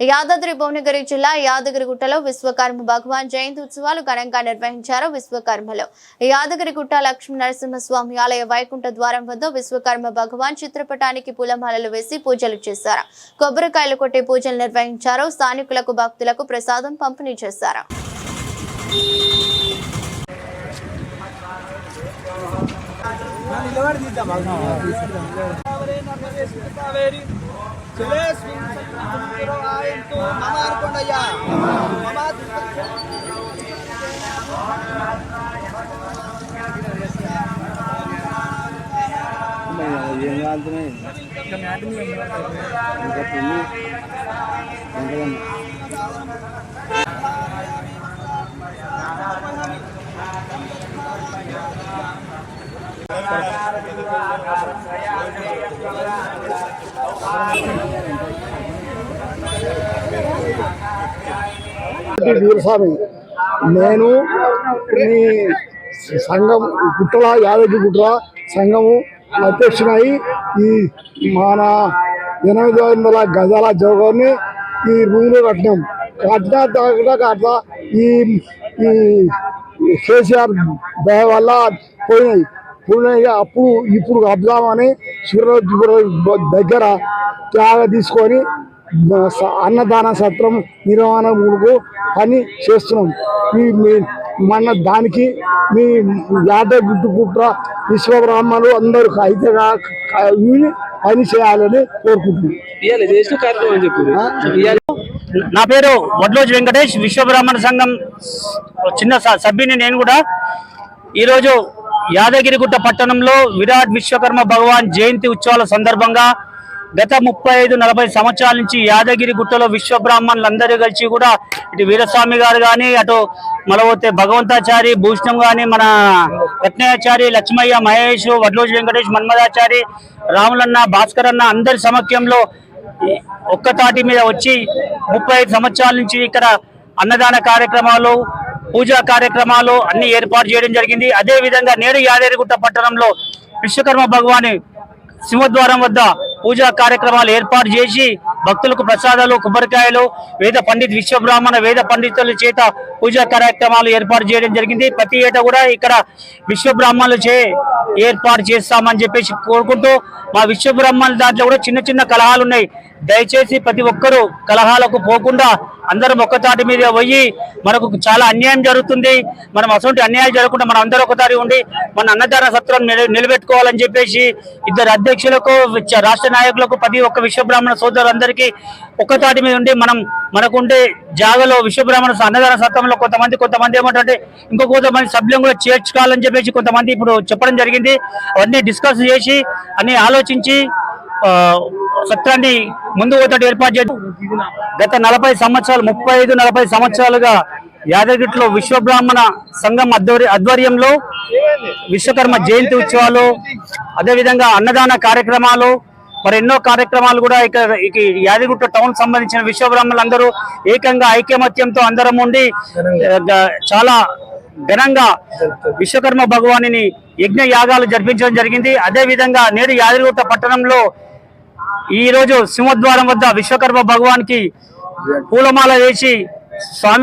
యాదాద్రి భువనగిరి జిల్లా యాదగిరిగుట్టలో విశ్వకర్మ భగవాన్ జయంతి ఉత్సవాలు ఘనంగా నిర్వహించారు విశ్వకర్మలో. యాదగిరిగుట్ట లక్ష్మీ నరసింహస్వామి ఆలయ వైకుంఠ ద్వారం వద్ద విశ్వకర్మ భగవాన్ చిత్రపటానికి పూలమాలలు వేసి పూజలు చేశారు. కొబ్బరికాయలు కొట్టి పూజలు నిర్వహించారు. స్థానికులకు భక్తులకు ప్రసాదం పంపిణీ చేశారు. చలే ఆయంతో మమ అనుకోండయ్యా మమ ఏం కాలుతున్నాయి ఇంకా పెళ్ళి ఎంతకన్నా వీరస్వామి నేను మీ సంఘం గుట్టల యాదగిరి గుట్టల సంఘము అధ్యక్షునై ఈ మన ఎనిమిది వందల గజాల జోగాన్ని ఈ రూమ్లో కట్టినాం. కట్టిన తర్వాత అట్లా ఈ ఈ కేసీఆర్ దయ వల్ల పోయినాయి. పోయినాయి అప్పుడు ఇప్పుడు అబ్దామని సూర్యరాజు దగ్గర త్యాగ తీసుకొని అన్నదాన సత్రం నిర్వహణకు పని చేస్తున్నాం. మీ- మన దానికి మీ యాదగిరి కుట్ర విశ్వబ్రాహ్మణులు అందరూ అయితే పని చేయాలని కోరుకుంటున్నాం. నా పేరు వడ్లోజు వెంకటేష్ విశ్వబ్రాహ్మణ సంఘం చిన్న స- సభ్యుని నేను కూడా. ఈరోజు యాదగిరిగుట్ట పట్టణంలో విరాట్ విశ్వకర్మ భగవాన్ జయంతి ఉత్సవాల సందర్భంగా గత ముప్పై ఐదు నలభై సంవత్సరాల నుంచి యాదగిరి గుట్టలో విశ్వబ్రాహ్మణులు బ్రాహ్మణులందరూ కలిసి కూడా ఇటు వీరస్వామి గారు కానీ అటు మలవతే భగవంతాచారి భూషణం కానీ మన రత్నయాచారి లక్ష్మయ్య మహేష్ వడ్లోజు వెంకటేష్ మన్మదాచారి రాములన్న భాస్కర్ అన్న అందరి సమక్షంలో ఒక్కతాటి ఒక్క మీద వచ్చి ముప్పై ఐదు సంవత్సరాల నుంచి ఇక్కడ అన్నదాన కార్యక్రమాలు పూజా కార్యక్రమాలు అన్ని ఏర్పాటు చేయడం జరిగింది. అదే విధంగా నేడు యాదగిరిగుట్ట పట్టణంలో విశ్వకర్మ భగవాని సింహద్వారం వద్ద పూజా కార్యక్రమాలు ఏర్పాటు చేసి భక్తులకు ప్రసాదాలు కొబ్బరికాయలు వేద పండిత్ విశ్వబ్రాహ్మణ వేద పండితుల చేత పూజా కార్యక్రమాలు ఏర్పాటు చేయడం జరిగింది. ప్రతి ఏటా కూడా ఇక్కడ విశ్వబ్రాహ్మణులు చే ఏర్పాటు చేస్తామని చెప్పేసి కోరుకుంటూ మా విశ్వబ్రాహ్మణుల దాంట్లో కూడా చిన్న చిన్న కలహాలు ఉన్నాయి. దయచేసి ప్రతి ఒక్కరూ కలహాలకు పోకుండా అందరం ఒక్కతాటి మీద పోయి మనకు చాలా అన్యాయం జరుగుతుంది. మనం అటువంటి అన్యాయం జరగకుండా మనం అందరూ ఒకసారి ఉండి మన అన్నదాన సత్రం నిలబెట్టుకోవాలని చెప్పేసి ఇద్దరు అధ్యక్షులకు రాష్ట్ర నాయకులకు ప్రతి ఒక్క విశ్వబ్రాహ్మణ సోదరులందరికీ ఒక్కతాటి మీద ఉండి మనం మనకుండే జాగలో విశ్వబ్రాహ్మణ అన్నదాన సత్వంలో కొంతమంది కొంతమంది ఏమంటే ఇంకో కొంతమంది సభ్యులను కూడా చేర్చుకోవాలని చెప్పేసి కొంతమంది ఇప్పుడు చెప్పడం జరిగింది. అవన్నీ డిస్కస్ చేసి అన్ని ఆలోచించి సత్రాన్ని ముందు పోతాడు ఏర్పాటు చేయడం గత నలభై సంవత్సరాలు ముప్పై ఐదు నలభై సంవత్సరాలుగా యాదగిరిలో విశ్వబ్రాహ్మణ సంఘం అధ్వర్య ఆధ్వర్యంలో విశ్వకర్మ జయంతి ఉత్సవాలు అదేవిధంగా అన్నదాన కార్యక్రమాలు మరి ఎన్నో కార్యక్రమాలు కూడా ఇక యాదగిరిగుట్ట టౌన్ సంబంధించిన విశ్వబ్రాహ్మణులు అందరూ ఏకంగా ఐకమత్యంతో అందరం ఉండి చాలా ఘనంగా విశ్వకర్మ భగవాని యజ్ఞ యాగాలు జరిపించడం జరిగింది. అదే విధంగా నేడు యాదగిరిగుట్ట పట్టణంలో ఈ రోజు సింహద్వారం వద్ద విశ్వకర్మ భగవాన్కి పూలమాల వేసి స్వామి